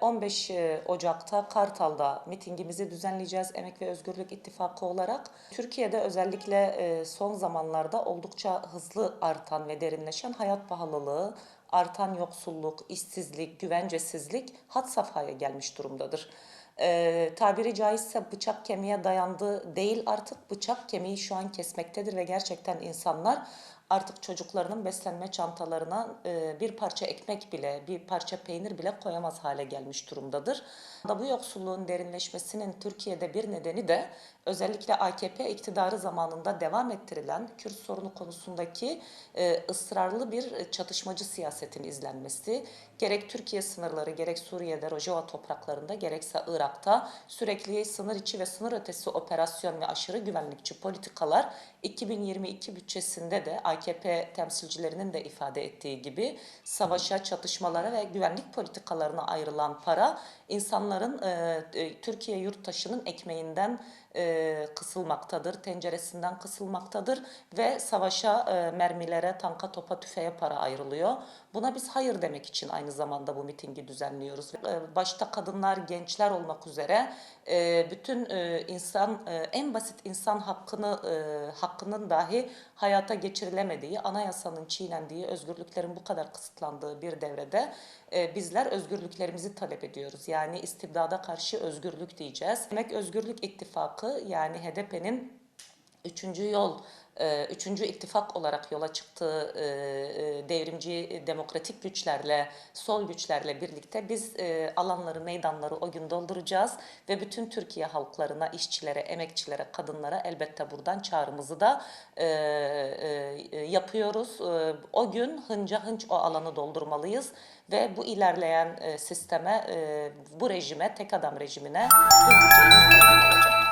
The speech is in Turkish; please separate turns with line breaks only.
15 Ocak'ta Kartal'da mitingimizi düzenleyeceğiz Emek ve Özgürlük İttifakı olarak. Türkiye'de özellikle e, son zamanlarda oldukça hızlı artan ve derinleşen hayat pahalılığı, artan yoksulluk, işsizlik, güvencesizlik had safhaya gelmiş durumdadır. E, tabiri caizse bıçak kemiğe dayandı değil artık bıçak kemiği şu an kesmektedir ve gerçekten insanlar artık çocuklarının beslenme çantalarına e, bir parça ekmek bile, bir parça peynir bile koyamaz hale gelmiş durumdadır. Da bu yoksulluğun derinleşmesinin Türkiye'de bir nedeni de özellikle AKP iktidarı zamanında devam ettirilen Kürt sorunu konusundaki e, ısrarlı bir çatışmacı siyasetin izlenmesi. Gerek Türkiye sınırları, gerek Suriye'de, Rojava topraklarında, gerekse Irak'ta sürekli sınır içi ve sınır ötesi operasyon ve aşırı güvenlikçi politikalar 2022 bütçesinde de AKP temsilcilerinin de ifade ettiği gibi savaşa, çatışmalara ve güvenlik politikalarına ayrılan para insanların e, e, Türkiye yurttaşının ekmeğinden e, kısılmaktadır, tenceresinden kısılmaktadır ve savaşa, e, mermilere, tanka, topa, tüfeğe para ayrılıyor. Buna biz hayır demek için aynı zamanda bu mitingi düzenliyoruz. E, başta kadınlar, gençler olmak üzere e, bütün e, insan, e, en basit insan hakkını e, hakkının dahi hayata geçirilemediği, anayasanın çiğnendiği, özgürlüklerin bu kadar kısıtlandığı bir devrede e, bizler özgürlüklerimizi talep ediyoruz. Yani istibdada karşı özgürlük diyeceğiz. Demek Özgürlük İttifakı yani HDP'nin üçüncü yol, e, üçüncü ittifak olarak yola çıktığı e, e, devrimci demokratik güçlerle, sol güçlerle birlikte biz alanları, meydanları o gün dolduracağız ve bütün Türkiye halklarına, işçilere, emekçilere, kadınlara elbette buradan çağrımızı da yapıyoruz. O gün hınca hınç o alanı doldurmalıyız ve bu ilerleyen sisteme, bu rejime, tek adam rejimine bu olacak.